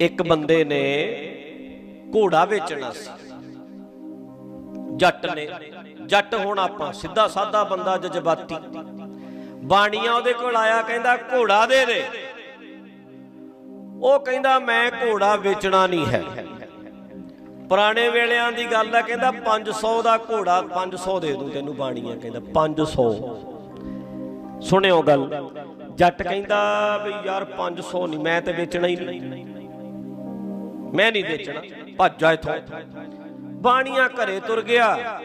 ਇੱਕ ਬੰਦੇ ਨੇ ਘੋੜਾ ਵੇਚਣਾ ਸੀ। ਜੱਟ ਨੇ। ਜੱਟ ਹੁਣ ਆਪਾਂ ਸਿੱਧਾ ਸਾਦਾ ਬੰਦਾ ਜਜ਼ਬਾਤੀ। ਬਾਣੀਆਂ ਉਹਦੇ ਕੋਲ ਆਇਆ, ਕਹਿੰਦਾ ਘੋੜਾ ਦੇ ਦੇ। ਉਹ ਕਹਿੰਦਾ ਮੈਂ ਘੋੜਾ ਵੇਚਣਾ ਨਹੀਂ ਹੈ। ਪੁਰਾਣੇ ਵੇਲਿਆਂ ਦੀ ਗੱਲ ਹੈ, ਕਹਿੰਦਾ 500 ਦਾ ਘੋੜਾ 500 ਦੇ ਦੂੰ ਤੈਨੂੰ ਬਾਣੀਆਂ, ਕਹਿੰਦਾ 500 ਸੁਣਿਓ ਗੱਲ। ਜੱਟ ਕਹਿੰਦਾ ਵੀ ਯਾਰ 500 ਨਹੀਂ, ਮੈਂ ਤੇ ਵੇਚਣਾ ਹੀ ਨਹੀਂ। ਮੈਂ ਨਹੀਂ ਵੇਚਣਾ। ਭੱਜ ਜਾ ਇਥੋਂ। ਬਾਣੀਆਂ ਘਰੇ ਤੁਰ ਗਿਆ।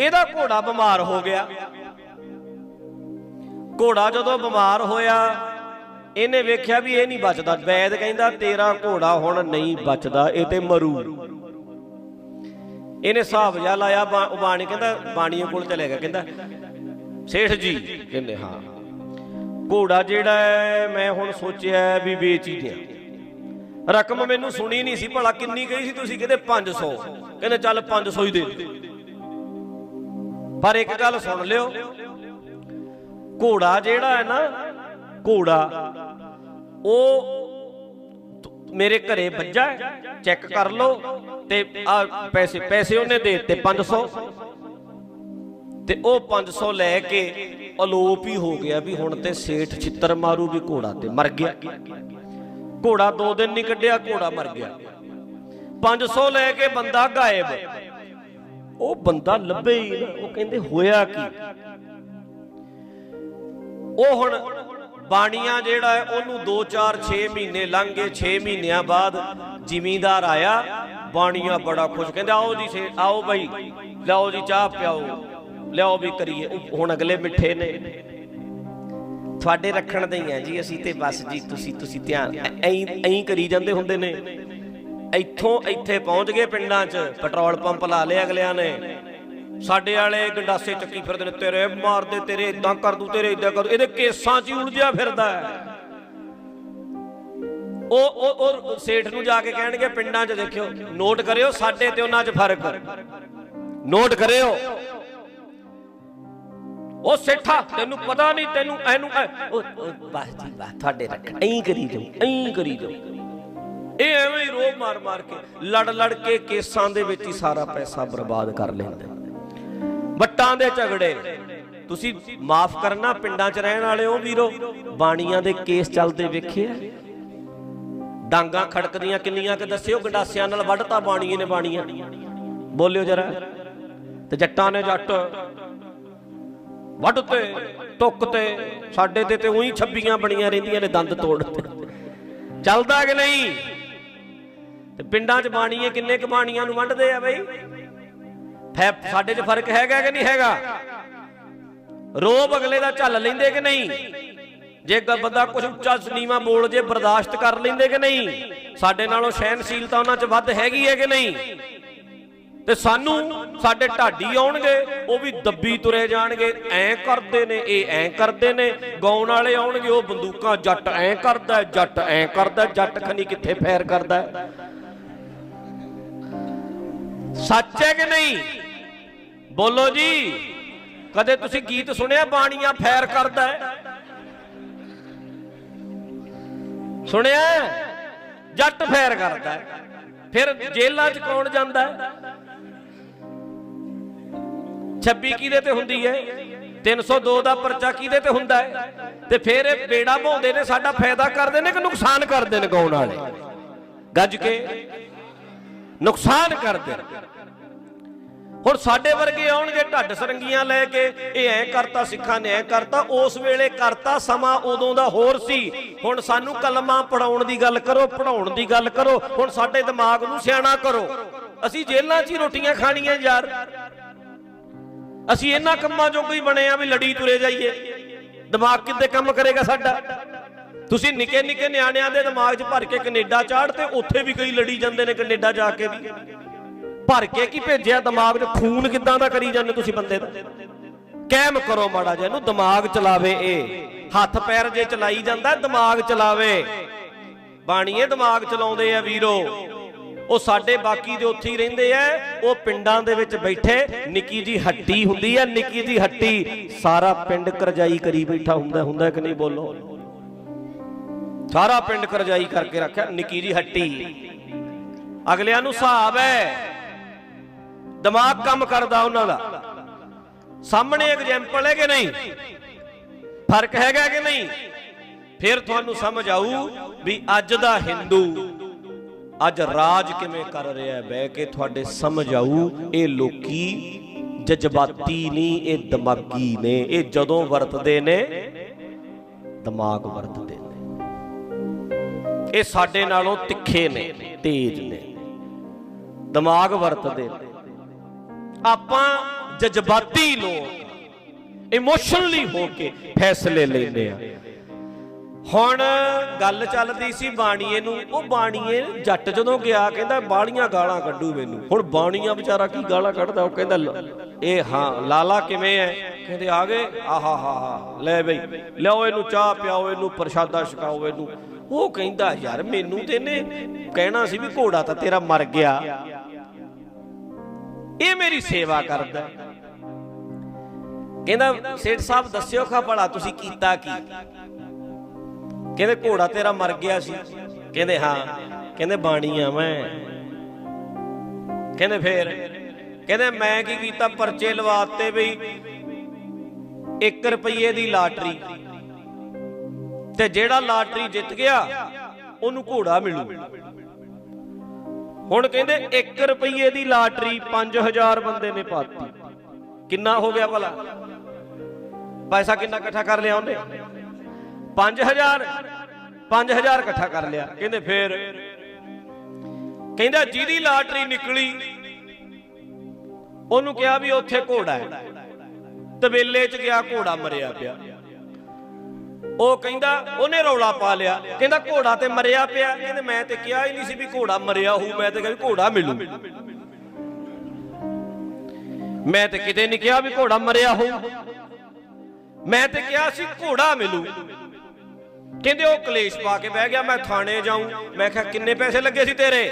ਇਹਦਾ ਘੋੜਾ ਬਿਮਾਰ ਹੋ ਗਿਆ। ਘੋੜਾ ਜਦੋਂ ਬਿਮਾਰ ਹੋਇਆ, ਇਹਨੇ ਵੇਖਿਆ ਵੀ ਇਹ ਨਹੀਂ ਬਚਦਾ। ਵੈਦ ਕਹਿੰਦਾ, ਤੇਰਾ ਘੋੜਾ ਹੁਣ ਨਹੀਂ ਬਚਦਾ, ਇਹ ਤੇ ਮਰੂ। ਇਹਨੇ ਹਿਸਾਬ ਜਿਹਾ ਲਾਇਆ ਬਾਣੀ ਕਹਿੰਦਾ ਬਾਣੀਏ ਕੋਲ ਚਲੇ ਗਿਆ, ਕਹਿੰਦਾ, ਸੇਠ ਜੀ, ਕਹਿੰਦੇ, ਹਾਂ। ਘੋੜਾ ਜਿਹੜਾ ਹੈ, ਮੈਂ ਹੁਣ ਸੋਚਿਆ ਵੀ ਵੇਚ ਹੀ ਦਿਆਂ। ਰਕਮ ਮੈਨੂੰ ਸੁਣੀ ਨਹੀਂ ਸੀ, ਭਲਾ ਕਿੰਨੀ ਗਈ ਸੀ ਤੁਸੀਂ? ਕਹਿੰਦੇ 500 ਕਹਿੰਦੇ ਚੱਲ 500 ਹੀ ਦੇ ਪਰ ਇੱਕ ਗੱਲ ਸੁਣ ਲਿਓ, ਘੋੜਾ ਜਿਹੜਾ ਹੈ ਨਾ, ਘੋੜਾ, ਉਹ ਮੇਰੇ ਘਰੇ ਵੱਜਾ ਚੈੱਕ ਕਰ ਲਓ ਤੇ ਆ ਪੈਸੇ ਪੈਸੇ ਉਹਨੇ ਦੇ ਦਿੱਤੇ 500 ਤੇ ਉਹ 500 ਲੈ ਕੇ ਅਲੋਪ ਹੀ ਹੋ ਗਿਆ ਵੀ ਹੁਣ ਤੇ ਸੇਠ ਛਿੱਤਰ ਮਾਰੂ ਵੀ ਘੋੜਾ ਤੇ ਮਰ ਗਿਆ। ਘੋੜਾ ਦੋ ਦਿਨ ਨਹੀਂ ਕੱਢਿਆ, ਘੋੜਾ ਮਰ ਗਿਆ। 500 ਲੈ ਕੇ ਬੰਦਾ ਗਾਇਬ। ਉਹ ਬੰਦਾ ਲੱਭੇ ਹੀ ਨਾ, ਉਹ ਕਹਿੰਦੇ ਹੋਇਆ ਕੀ? ਉਹ ਹੁਣ ਬਾਣੀਆਂ ਜਿਹੜਾ ਹੈ, ਉਹਨੂੰ 2 4 6 ਮਹੀਨੇ ਲੰਘ ਗਏ 6 ਮਹੀਨਿਆਂ ਬਾਅਦ ਜ਼ਿਮੀਂਦਾਰ ਆਇਆ, ਬਾਣੀਆਂ ਬੜਾ ਖੁਸ਼, ਕਹਿੰਦੇ ਆਓ ਜੀ ਸੇ, ਆਓ ਭਾਈ ਲਿਆਓ ਜੀ ਚਾਹ ਪਿਆਓ, ਲਿਆਓ ਵੀ ਕਰੀਏ। ਹੁਣ ਅਗਲੇ ਮਿੱਠੇ ਨੇ। ਤੁਹਾਡੇ ਰੱਖਣ ਦੇ ਹੀ ਆ ਜੀ, ਅਸੀਂ ਤੇ ਬਸ ਜੀ, ਤੁਸੀਂ ਤੁਸੀਂ ਧਿਆਨ, ਐਂ ਐਂ ਕਰੀ ਜਾਂਦੇ ਹੁੰਦੇ ਨੇ। ਇੱਥੋਂ ਇੱਥੇ ਪਹੁੰਚ ਗਏ ਪਿੰਡਾਂ 'ਚ, ਪੈਟਰੋਲ ਪੰਪ ਲਾ ਲਏ ਅਗਲਿਆਂ ਨੇ। ਸਾਡੇ ਵਾਲੇ ਗੰਡਾਸੇ ਚੱਕੀ ਫਿਰਦੇ ਨੇ, ਤੇਰੇ ਮਾਰਦੇ, ਤੇਰੇ ਇਦਾਂ ਕਰ ਦੂ, ਤੇਰੇ ਇਦਾਂ ਕਰ ਇਹਦੇ ਕੇਸਾਂ 'ਚ ਹੀ ਉਲਝਿਆ ਫਿਰਦਾ ਹੈ। ਉਹ ਉਹ ਉਹ ਸੇਠ ਨੂੰ ਜਾ ਕੇ ਕਹਿਣਗੇ, ਪਿੰਡਾਂ 'ਚ ਦੇਖਿਓ, ਨੋਟ ਕਰਿਓ, ਸਾਡੇ ਤੇ ਉਹਨਾਂ 'ਚ ਫ਼ਰਕ। ਨੋਟ ਕਰਿਓ। ਉਹ ਸੇਠਾ, ਤੈਨੂੰ ਪਤਾ ਨਹੀਂ, ਤੈਨੂੰ ਐਨੂੰ ਉਹ ਵਾਹ ਜੀ ਵਾਹ ਤੁਹਾਡੇ ਰੱਖ, ਐਂ ਕਰੀ ਜਾਓ, ਐਂ ਕਰੀ ਜਾਓ। ਇਹ ਐਵੇਂ ਹੀ ਰੋਬ ਮਾਰ ਮਾਰ ਕੇ, ਲੜ ਲੜ ਕੇ ਕੇਸਾਂ ਦੇ ਵਿੱਚ ਹੀ ਸਾਰਾ ਪੈਸਾ ਬਰਬਾਦ ਕਰ ਲੈਂਦੇ। ਵੱਟਾਂ ਦੇ ਝਗੜੇ। ਤੁਸੀਂ ਮਾਫ ਕਰਨਾ, ਪਿੰਡਾਂ 'ਚ ਰਹਿਣ ਵਾਲੇ ਹੋ ਵੀਰੋ, ਬਾਣੀਆਂ ਦੇ ਕੇਸ ਚੱਲਦੇ ਵੇਖੇ ਆ। ਡਾਂਗਾ ਖੜਕਦੀਆਂ ਕਿੰਨੀਆਂ ਕਿ ਦੱਸਿਓ, ਗੰਡਾਸਿਆਂ ਨਾਲ ਵੱਢਤਾ ਬਾਣੀਏ ਨੇ ਬਾਣੀਆਂ। ਬੋਲਿਓ ਜਰਾ। ਤੇ ਜੱਟਾਂ ਨੇ ਜੱਟ ਵੱਢ ਤੇ ਟੁੱਕ ਤੇ ਸਾਡੇ ਤੇ ਤੇ ਉਹੀ ਛੱਬੀਆਂ ਬਣੀਆਂ ਰਹਿੰਦੀਆਂ ਨੇ ਦੰਦ ਤੋੜ ਚੱਲਦਾ ਕਿ ਨਹੀਂ? ਤੇ ਪਿੰਡਾਂ 'ਚ ਬਾਣੀਏ ਕਿੰਨੇ ਕੁ ਬਾਣੀਆਂ ਨੂੰ ਵੰਡਦੇ ਆ ਬਈ? ਸਾਡੇ 'ਚ ਫ਼ਰਕ ਹੈਗਾ ਕਿ ਨਹੀਂ ਹੈਗਾ? ਰੋਬ ਅਗਲੇ ਦਾ ਝੱਲ ਲੈਂਦੇ ਕਿ ਨਹੀਂ? ਜੇ ਬੰਦਾ ਕੁਝ ਉੱਚਾ ਨੀਵਾਂ ਬੋਲ ਜੇ ਬਰਦਾਸ਼ਤ ਕਰ ਲੈਂਦੇ ਕਿ ਨਹੀਂ? ਸਾਡੇ ਨਾਲੋਂ ਸਹਿਨਸ਼ੀਲਤਾ ਉਹਨਾਂ 'ਚ ਵੱਧ ਹੈਗੀ ਹੈ ਕਿ ਨਹੀਂ? ਤੇ ਸਾਨੂੰ ਸਾਡੇ ਢਾਡੀ ਆਉਣਗੇ, ਉਹ ਵੀ ਦੱਬੀ ਤੁਰੇ ਜਾਣਗੇ। ਐਂ ਕਰਦੇ ਨੇ, ਇਹ ਐਂ ਕਰਦੇ ਨੇ। ਗਾਉਣ ਵਾਲੇ ਆਉਣਗੇ, ਉਹ ਬੰਦੂਕਾਂ ਜੱਟ ਐਂ ਕਰਦਾ, ਜੱਟ ਐਂ ਕਰਦਾ, ਜੱਟ ਖਨੀ ਕਿੱਥੇ ਫੈਰ ਕਰਦਾ। ਸੱਚ ਹੈ ਕਿ ਨਹੀਂ? ਬੋਲੋ ਜੀ। ਕਦੇ ਤੁਸੀਂ ਗੀਤ ਸੁਣਿਆ, ਬਾਣੀਆਂ ਫੈਰ ਕਰਦਾ? ਸੁਣਿਆ? ਜੱਟ ਫੈਰ ਕਰਦਾ। ਫਿਰ ਜੇਲਾਂ 'ਚ ਕੌਣ ਜਾਂਦਾ? 26 ਕਿਹਦੇ ਤੇ ਹੁੰਦੀ ਹੈ? 302 ਦਾ ਪਰਚਾ ਕਿਹਦੇ ਤੇ ਹੁੰਦਾ ਹੈ? ਤੇ ਫਿਰ ਇਹ ਬੇੜਾ ਭਾਉਂਦੇ ਨੇ, ਸਾਡਾ ਫਾਇਦਾ ਕਰਦੇ ਨੇ ਕਿ ਨੁਕਸਾਨ ਕਰਦੇ ਨੇ ਗਾਉਣ ਵਾਲੇ? ਗੱਜ ਕੇ। ਨੁਕਸਾਨ ਕਰਦੇ ਹੁਣ ਸਾਡੇ ਵਰਗੇ ਆਉਣਗੇ ਢੱਡ ਸਰੰਗੀਆਂ ਲੈ ਕੇ, ਇਹ ਐ ਕਰਤਾ, ਸਿੱਖਾਂ ਨੇ ਐ ਕਰਤਾ, ਉਸ ਵੇਲੇ ਕਰਤਾ ਸਮਾਂ ਉਦੋਂ ਦਾ ਹੋਰ ਸੀ। ਹੁਣ ਸਾਨੂੰ ਕਲਮਾਂ ਪੜਾਉਣ ਦੀ ਗੱਲ ਕਰੋ ਪੜਾਉਣ ਦੀ ਗੱਲ ਕਰੋ, ਹੁਣ ਸਾਡੇ ਦਿਮਾਗ ਨੂੰ ਸਿਆਣਾ ਕਰੋ। ਅਸੀਂ ਜੇਲ੍ਹਾਂ 'ਚ ਹੀ ਰੋਟੀਆਂ ਖਾਣੀਆਂ ਯਾਰ। ਅਸੀਂ ਇਹਨਾਂ ਕੰਮਾਂ ਚੋਂ ਕੋਈ ਬਣੇ ਆ ਵੀ ਲੜੀ ਤੁਰੇ ਜਾਈਏ। ਦਿਮਾਗ ਕਿੱਦੇ ਕੰਮ ਕਰੇਗਾ ਸਾਡਾ? ਤੁਸੀਂ ਨਿੱਕੇ ਨਿੱਕੇ ਨਿਆਣਿਆਂ ਦੇ ਦਿਮਾਗ 'ਚ ਭਰ ਕੇ ਕੈਨੇਡਾ ਚਾੜ ਤੇ ਉੱਥੇ ਵੀ ਕਈ ਲੜੀ ਜਾਂਦੇ ਨੇ ਕੈਨੇਡਾ ਜਾ ਕੇ ਵੀ। ਭਰ ਕੇ ਕੀ ਭੇਜਿਆ ਦਿਮਾਗ 'ਚ? ਖੂਨ ਕਿੱਦਾਂ ਦਾ ਕਰੀ ਜਾਂਦੇ ਤੁਸੀਂ ਬੰਦੇ ਦਾ? ਕਹਿਮ ਕਰੋ ਮਾੜਾ ਜਿਹਾ, ਇਹਨੂੰ ਦਿਮਾਗ ਚਲਾਵੇ ਇਹ ਹੱਥ ਪੈਰ ਜੇ ਚਲਾਈ ਜਾਂਦਾ, ਦਿਮਾਗ ਚਲਾਵੇ। ਬਾਣੀਏ ਦਿਮਾਗ ਚਲਾਉਂਦੇ ਆ ਵੀਰੋ। ਉਹ ਸਾਡੇ ਬਾਕੀ ਦੇ ਉੱਥੇ ਹੀ ਰਹਿੰਦੇ ਆ। ਉਹ ਪਿੰਡਾਂ ਦੇ ਵਿੱਚ ਬੈਠੇ। ਨਿੱਕੀ ਜੀ ਹੱਟੀ ਹੁੰਦੀ ਆ, ਨਿੱਕੀ ਜੀ ਹੱਟੀ। ਸਾਰਾ ਪਿੰਡ ਕਰਜਾਈ ਕਰੀ ਬੈਠਾ ਹੁੰਦਾ ਹੁੰਦਾ ਕਿ ਨਹੀਂ ਬੋਲੋ? ਸਾਰਾ ਪਿੰਡ ਕਰਜਾਈ ਕਰਕੇ ਰੱਖਿਆ, ਨਿੱਕੀ ਜੀ ਹੱਟੀ। ਅਗਲਿਆਂ ਨੂੰ ਹਿਸਾਬ ਹੈ। ਦਿਮਾਗ ਕੰਮ ਕਰਦਾ ਉਹਨਾਂ ਦਾ। ਸਾਹਮਣੇ ਐਗਜੈਂਪਲ ਹੈ ਕਿ ਨਹੀਂ? ਫ਼ਰਕ ਹੈਗਾ ਕਿ ਨਹੀਂ? ਫਿਰ ਤੁਹਾਨੂੰ ਸਮਝ ਆਊ ਵੀ ਅੱਜ ਦਾ ਹਿੰਦੂ ਅੱਜ ਰਾਜ ਕਿਵੇਂ ਕਰ ਰਿਹਾ ਹੈ? ਬਹਿ ਕੇ ਤੁਹਾਡੇ ਸਮਝ ਆਊ, ਇਹ ਲੋਕੀ ਜਜ਼ਬਾਤੀ ਨਹੀਂ, ਇਹ ਦਿਮਾਗੀ ਨੇ। ਇਹ ਜਦੋਂ ਵਰਤਦੇ ਨੇ, ਦਿਮਾਗ ਵਰਤਦੇ ਨੇ। ਇਹ ਸਾਡੇ ਨਾਲੋਂ ਤਿੱਖੇ ਨੇ, ਤੇਜ਼ ਨੇ। ਦਿਮਾਗ ਵਰਤਦੇ ਨੇ। ਆਪਾਂ ਜਜ਼ਬਾਤੀ ਲੋਕ ਇਮੋਸ਼ਨਲੀ ਹੋ ਕੇ ਫੈਸਲੇ ਲੈਂਦੇ ਆ। ਹੁਣ ਗੱਲ ਚੱਲਦੀ ਸੀ ਬਾਣੀਏ ਨੂੰ। ਉਹ ਬਾਣੀਏ ਜੱਟ ਜਦੋਂ ਗਿਆ, ਕਹਿੰਦਾ ਬਾਲੀਆਂ ਗਾਲਾਂ ਕੱਢੂ ਮੈਨੂੰ। ਹੁਣ ਬਾਣੀਆ ਵਿਚਾਰਾ ਕੀ ਗਾਲਾਂ ਕੱਢਦਾ? ਉਹ ਕਹਿੰਦਾ ਇਹ ਹਾਂ, ਲਾਲਾ ਕਿਵੇਂ ਐ? ਕਹਿੰਦੇ, ਆ ਗਏ? ਆਹਾ, ਹਾ ਹਾ, ਲੈ ਬਈ, ਲਿਆਓ ਇਹਨੂੰ ਚਾਹ ਪਿਆਓ, ਇਹਨੂੰ ਪ੍ਰਸ਼ਾਦਾ ਛਕਾਓ, ਇਹਨੂੰ। ਉਹ ਕਹਿੰਦਾ, ਯਾਰ ਮੈਨੂੰ ਤੇ ਨੇ ਕਹਿਣਾ ਸੀ ਵੀ ਘੋੜਾ ਤਾਂ ਤੇਰਾ ਮਰ ਗਿਆ। ਇਹ ਮੇਰੀ ਸੇਵਾ ਕਰਦਾ ਕਹਿੰਦਾ, ਸੇਠ ਸਾਹਿਬ, ਦੱਸਿਓ ਖਾ ਭਲਾ ਤੁਸੀਂ ਕੀਤਾ ਕੀ? ਕਹਿੰਦੇ ਘੋੜਾ ਤੇਰਾ ਮਰ ਗਿਆ ਸੀ। ਕਹਿੰਦੇ ਹਾਂ। ਕਹਿੰਦੇ ਬਾਣੀ ਆ ਮੈਂ। ਕਹਿੰਦੇ ਫੇਰ। ਕਹਿੰਦੇ ਮੈਂ ਕੀ ਕੀਤਾ? ਪਰਚੇ ਲਵਾਤੇ ਬਈ 1 ਰੁਪਏ ਦੀ ਲਾਟਰੀ। ਤੇ ਜਿਹੜਾ ਲਾਟਰੀ ਜਿੱਤ ਗਿਆ, ਉਹਨੂੰ ਘੋੜਾ ਮਿਲੂ। ਹੁਣ ਕਹਿੰਦੇ 1 ਰੁਪਏ ਦੀ ਲਾਟਰੀ 5000 ਬੰਦੇ ਨੇ ਪਾਤੀ। ਕਿੰਨਾ ਹੋ ਗਿਆ ਭਲਾ? ਪੈਸਾ ਕਿੰਨਾ ਇਕੱਠਾ ਕਰ ਲਿਆ ਉਹਨੇ? 5000 5000 ਇਕੱਠਾ ਕਰ ਲਿਆ। ਕਹਿੰਦੇ ਫੇਰ। ਕਹਿੰਦਾ ਜਿਹਦੀ ਲਾਟਰੀ ਨਿਕਲੀ, ਉਹਨੂੰ ਕਿਹਾ ਵੀ ਉੱਥੇ ਘੋੜਾ ਹੈ। ਤਬੇਲੇ 'ਚ ਗਿਆ, ਘੋੜਾ ਮਰਿਆ ਪਿਆ। ਉਹ ਕਹਿੰਦਾ, ਉਹਨੇ ਰੌਲਾ ਪਾ ਲਿਆ। ਕਹਿੰਦਾ ਘੋੜਾ ਤੇ ਮਰਿਆ ਪਿਆ। ਕਹਿੰਦੇ ਮੈਂ ਤੇ ਕਿਹਾ ਹੀ ਨਹੀਂ ਸੀ ਵੀ ਘੋੜਾ ਮਰਿਆ ਹੋਊ, ਮੈਂ ਤੇ ਕਿਹਾ ਵੀ ਘੋੜਾ ਮਿਲੂ। ਮੈਂ ਤੇ ਕਿਤੇ ਨਹੀਂ ਕਿਹਾ ਵੀ ਘੋੜਾ ਮਰਿਆ ਹੋਊ। ਮੈਂ ਤੇ ਕਿਹਾ ਸੀ ਘੋੜਾ ਮਿਲੂ। ਕਹਿੰਦੇ ਉਹ ਕਲੇਸ਼ ਪਾ ਕੇ ਬਹਿ ਗਿਆ? ਮੈਂ ਥਾਣੇ ਜਾਊਂ। ਮੈਂ ਕਿਹਾ, ਕਿੰਨੇ ਪੈਸੇ ਲੱਗੇ ਸੀ ਤੇਰੇ?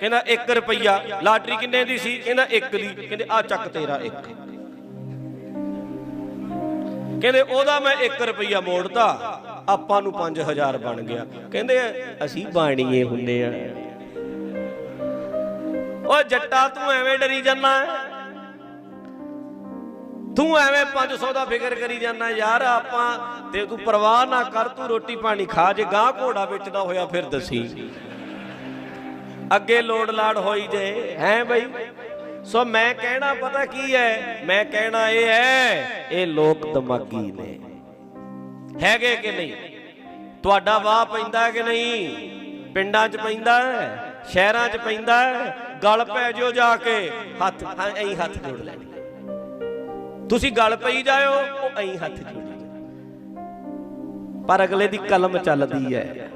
ਕਹਿੰਦਾ 1 ਰੁਪਈਆ। ਲਾਟਰੀ ਕਿੰਨੇ ਦੀ ਸੀ? ਕਹਿੰਦਾ 1 ਦੀ। ਕਹਿੰਦੇ ਆ ਚੱਕ ਤੇਰਾ 1 ਕਹਿੰਦੇ, ਉਹਦਾ ਮੈਂ 1 ਰੁਪਈਆ ਮੋੜਤਾ। ਆਪਾਂ ਨੂੰ 5000 ਬਣ ਗਿਆ। ਕਹਿੰਦੇ, ਅਸੀਂ ਬਾਣੀਏ ਹੁੰਦੇ ਆ। ਓ ਜੱਟਾ, ਤੂੰ ਐਵੇਂ ਡਰੀ ਜਾਂਦਾ ਤੂੰ ਐਵੇਂ 500 ਦਾ ਫਿਕਰ ਕਰੀ ਜਾਂਦਾ, ਯਾਰ ਆਪਾਂ ਤੇ ਤੂੰ ਪਰਵਾਹ ਨਾ ਕਰ, ਤੂੰ ਰੋਟੀ ਪਾਣੀ ਖਾ, ਜੇ ਗਾਂ ਘੋੜਾ ਵੇਚਦਾ ਹੋਇਆ ਫਿਰ ਦਸੀ। ਅੱਗੇ ਲੋੜ ਲਾੜ ਹੋਈ ਜੇ, ਹੈ ਬਈ? ਸੋ ਮੈਂ ਕਹਿਣਾ ਪਤਾ ਕੀ ਹੈ ਮੈਂ ਕਹਿਣਾ ਇਹ ਹੈ ਇਹ ਲੋਕ ਦਿਮਾਗੀ ਨੇ। ਹੈਗੇ ਕਿ ਨਹੀਂ? ਤੁਹਾਡਾ ਵਾਹ ਪੈਂਦਾ ਕਿ ਨਹੀਂ? ਪਿੰਡਾਂ 'ਚ ਪੈਂਦਾ ਸ਼ਹਿਰਾਂ 'ਚ ਪੈਂਦਾ ਗਲ ਪੈ ਜਿਓ ਜਾ ਕੇ, ਹੱਥ ਐਂ ਹੱਥ ਜੋੜ ਲੈਣੇ। ਤੁਸੀਂ ਗਲ ਪਈ ਜਾਇਓ, ਉਹ ਐਂ ਹੱਥ ਜੋੜੀ ਪਰ ਅਗਲੇ ਦੀ ਕਲਮ ਚੱਲਦੀ ਹੈ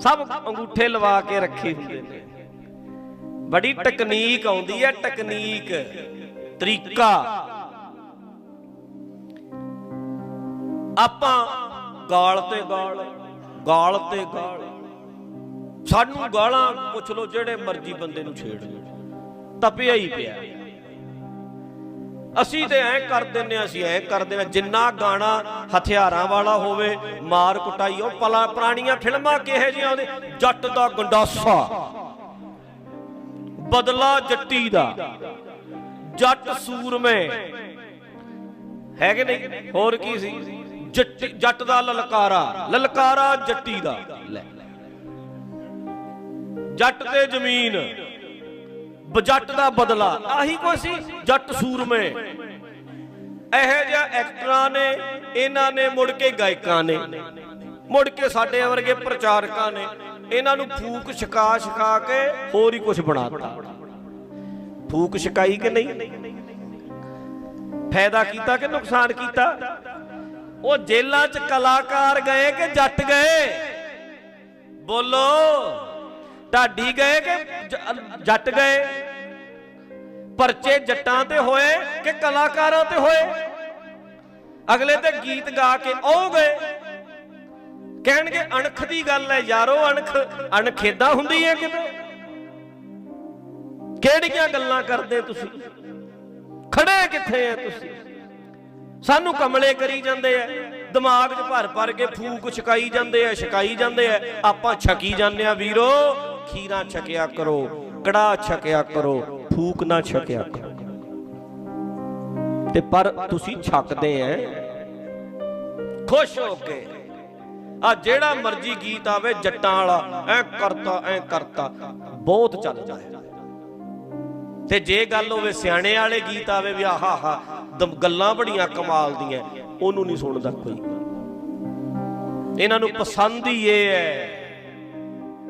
ਸਭ ਅੰਗੂਠੇ ਲਵਾ ਕੇ ਰੱਖੇ ਹੁੰਦੇ ਨੇ। ਬੜੀ ਟੈਕਨੀਕ ਆਉਂਦੀ ਹੈ ਟੈਕਨੀਕ ਤਰੀਕਾ। ਆਪਾਂ ਗਾਲ ਤੇ ਗਾਲ ਗਾਲ ਤੇ ਗਾਲ। ਸਾਨੂੰ ਗਾਲਾਂ ਪੁੱਛ ਲੋ ਜਿਹੜੇ ਮਰਜ਼ੀ ਬੰਦੇ ਨੂੰ ਛੇੜ ਤਪਿਆ ਹੀ ਪਿਆ। ਅਸੀਂ ਤੇ ਐ ਕਰ ਦਿੰਨੇ ਆ, ਅਸੀਂ ਐ ਕਰ ਦਿੰਨੇ ਜਿੰਨਾ ਗਾਣਾ ਹਥਿਆਰਾਂ ਵਾਲਾ ਹੋਵੇ, ਮਾਰ ਕੁਟਾਈ, ਉਹ ਪਲਾ ਪੁਰਾਣੀਆਂ ਫਿਲਮਾਂ ਕਿਹੇ ਜਿਹੀਆਂ ਉਹਦੇ? ਜੱਟ ਦਾ ਗੰਡਾਸਾ, ਬਦਲਾ ਜੱਟੀ ਦਾ, ਜੱਟ ਸੂਰਮੇ। ਹੈ ਕਿ ਨਹੀਂ? ਹੋਰ ਕੀ ਸੀ? ਜੱਟ ਜੱਟ ਦਾ ਲਲਕਾਰਾ ਲਲਕਾਰਾ ਜੱਟੀ ਦਾ। ਲੈ। ਜੱਟ ਤੇ ਜ਼ਮੀਨ ਬਜੱਟ ਦਾ ਬਦਲਾ। ਆਹੀ ਕੋਈ ਸੀ? ਜੱਟ ਸੂਰਮੇ। ਇਹੋ ਜਿਹਾ ਐਕਟਰਾਂ ਨੇ, ਇਹਨਾਂ ਨੇ ਮੁੜ ਕੇ ਗਾਇਕਾਂ ਨੇ, ਮੁੜ ਕੇ ਸਾਡੇ ਵਰਗੇ ਪ੍ਰਚਾਰਕਾਂ ਨੇ, ਇਹਨਾਂ ਨੂੰ ਫੂਕ ਛਕਾ ਛਕਾ ਕੇ ਹੋਰ ਹੀ ਕੁਝ ਬਣਾਤਾ। ਫੂਕ ਛਕਾਈ ਕਿ ਨਹੀਂ? ਫਾਇਦਾ ਕੀਤਾ ਕਿ ਨੁਕਸਾਨ ਕੀਤਾ? ਉਹ ਜੇਲਾਂ 'ਚ ਕਲਾਕਾਰ ਗਏ ਕਿ ਜੱਟ ਗਏ? ਬੋਲੋ। ਢਾਡੀ ਗਏ ਕਿ ਜੱਟ ਗਏ? ਪਰਚੇ ਜੱਟਾਂ ਤੇ ਹੋਏ ਕਿ ਕਲਾਕਾਰਾਂ ਤੇ ਹੋਏ? ਅਗਲੇ ਤੇ ਗੀਤ ਗਾ ਕੇ ਆਉ ਗਏ। ਕਹਿਣਗੇ, ਅਣਖ ਦੀ ਗੱਲ ਹੈ ਯਾਰੋ, ਅਣਖ ਅਣਖੇਦਾ ਹੁੰਦੀ ਹੈ ਕਿਤੇ? ਕਿਹੜੀਆਂ ਗੱਲਾਂ ਕਰਦੇ ਤੁਸੀਂ? ਖੜੇ ਕਿੱਥੇ ਆ ਤੁਸੀਂ? ਸਾਨੂੰ ਕਮਲੇ ਕਰੀ ਜਾਂਦੇ ਆ ਦਿਮਾਗ 'ਚ ਭਰ ਭਰ ਕੇ ਫੂਕ ਛਕਾਈ ਜਾਂਦੇ ਆ ਛਕਾਈ ਜਾਂਦੇ ਆ ਆਪਾਂ ਛਕੀ ਜਾਂਦੇ ਆ, ਵੀਰੋ। ਖੀਰਾਂ ਛਕਿਆ ਕਰੋ ਕੜਾ ਛਕਿਆ ਕਰੋ, ਫੂਕ ਨਾ ਛਕਿਆ ਕਰੋ। ਤੇ ਪਰ ਤੁਸੀਂ ਛਕਦੇ ਐ। ਖੁਸ਼ ਹੋ ਕੇ। ਆ ਜਿਹੜਾ ਮਰਜ਼ੀ ਗੀਤ ਆਵੇ, ਜੱਟਾਂ ਵਾਲਾ, ਐ ਕਰਤਾ ਐ ਕਰਤਾ, ਬਹੁਤ ਚੱਲਦਾ ਹੈ। ਤੇ ਜੇ ਗੱਲ ਹੋਵੇ ਸਿਆਣੇ ਵਾਲੇ ਗੀਤ ਆਵੇ ਵੀ ਆਹਾ ਹਾ, ਦਮ ਗੱਲਾਂ ਬੜੀਆਂ ਕਮਾਲ ਦੀਆਂ, ਉਹਨੂੰ ਨਹੀਂ ਸੁਣਦਾ ਕੋਈ। ਇਹਨਾਂ ਨੂੰ ਪਸੰਦ ਹੀ ਇਹ ਹੈ।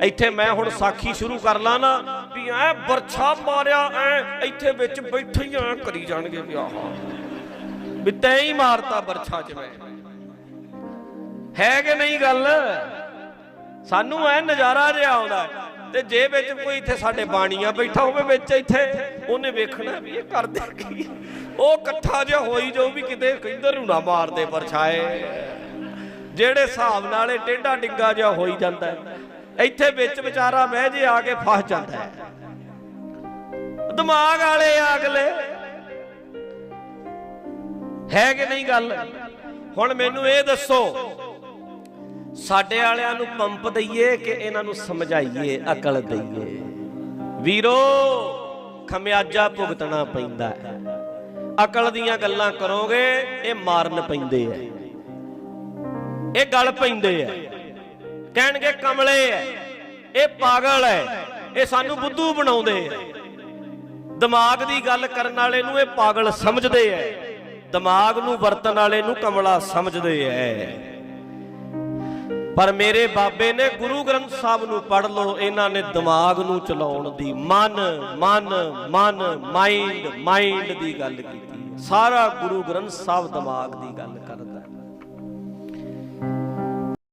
ਇੱਥੇ ਮੈਂ ਹੁਣ ਸਾਖੀ ਸ਼ੁਰੂ ਕਰ ਲਾਂ ਨਾ ਵੀ ਐ ਬਰਛਾ ਮਾਰਿਆ ਐ ਇੱਥੇ ਵਿੱਚ ਬੈਠੇ ਹੀ ਐ ਕਰੀ ਜਾਣਗੇ ਵੀ ਆਹਾ। ਵੀ ਤੈਂ ਹੀ ਮਾਰਤਾ ਬਰਛਾ ਚ ਮੈਂ ਹੈ ਕਿ ਨਹੀਂ ਗੱਲ? ਸਾਨੂੰ ਐ ਨਜ਼ਾਰਾ ਜਿਹਾ ਆਉਂਦਾ ਤੇ ਜੇ ਵਿੱਚ ਕੋਈ ਇੱਥੇ ਸਾਡੇ ਬਾਣੀਆਂ ਬੈਠਾ ਹੋਵੇ ਵਿੱਚ ਇੱਥੇ ਉਹਨੇ ਵੇਖਣਾ ਵੀ ਇਹ ਕਰਦੇ ਕੀ? ਉਹ ਇਕੱਠਾ ਜਿਹਾ ਹੋਈ ਜੋ ਵੀ ਕਿਤੇ ਕਿੱਧਰ ਨੂੰ ਨਾ ਮਾਰਦੇ ਪਰਛਾਏ ਜਿਹੜੇ ਹਿਸਾਬ ਨਾਲ ਇਹ ਟੇਢਾ ਡਿੰਗਾ ਜਿਹਾ ਹੋਈ ਜਾਂਦਾ ਹੈ, ਇੱਥੇ ਵਿੱਚ ਵਿਚਾਰਾ ਬਹਿ ਜੇ, ਆ ਕੇ ਫਸ ਜਾਂਦਾ ਹੈ। ਦਿਮਾਗ ਵਾਲੇ ਆ ਅਗਲੇ। ਹੈ ਕਿ ਨਹੀਂ ਗੱਲ? ਹੁਣ ਮੈਨੂੰ ਇਹ ਦੱਸੋ, ਸਾਡੇ ਵਾਲਿਆਂ ਨੂੰ ਪੰਪ ਦਈਏ ਕਿ ਇਹਨਾਂ ਨੂੰ ਸਮਝਾਈਏ, ਅਕਲ ਦਈਏ? ਵੀਰੋ, ਖਮਿਆਜਾ ਭੁਗਤਣਾ ਪੈਂਦਾ ਹੈ। ਅਕਲ ਦੀਆਂ ਗੱਲਾਂ ਕਰੋਗੇ, ਇਹ ਮਾਰਨ ਪੈਂਦੇ ਐ ਇਹ ਗੱਲ ਪੈਂਦੇ ਐ ਕਹਿਣਗੇ ਕਮਲੇ ਐ। ਇਹ ਪਾਗਲ ਐ। ਇਹ ਸਾਨੂੰ ਬੁੱਧੂ ਬਣਾਉਂਦੇ ਐ। ਦਿਮਾਗ ਦੀ ਗੱਲ ਕਰਨ ਵਾਲੇ ਨੂੰ ਇਹ ਪਾਗਲ ਸਮਝਦੇ ਐ। ਦਿਮਾਗ ਨੂੰ ਵਰਤਣ ਵਾਲੇ ਨੂੰ ਕਮਲਾ ਸਮਝਦੇ ਐ। ਪਰ ਮੇਰੇ ਬਾਬੇ ਨੇ ਗੁਰੂ ਗ੍ਰੰਥ ਸਾਹਿਬ ਨੂੰ ਪੜ੍ਹ ਲਓ, ਇਹਨਾਂ ਨੇ ਦਿਮਾਗ ਨੂੰ ਚਲਾਉਣ ਦੀ ਮਨ ਮਨ ਮਨ ਮਾਈਂਡ ਮਾਈਂਡ ਦੀ ਗੱਲ ਕੀਤੀ। ਸਾਰਾ ਗੁਰੂ ਗ੍ਰੰਥ ਸਾਹਿਬ ਦਿਮਾਗ ਦੀ ਗੱਲ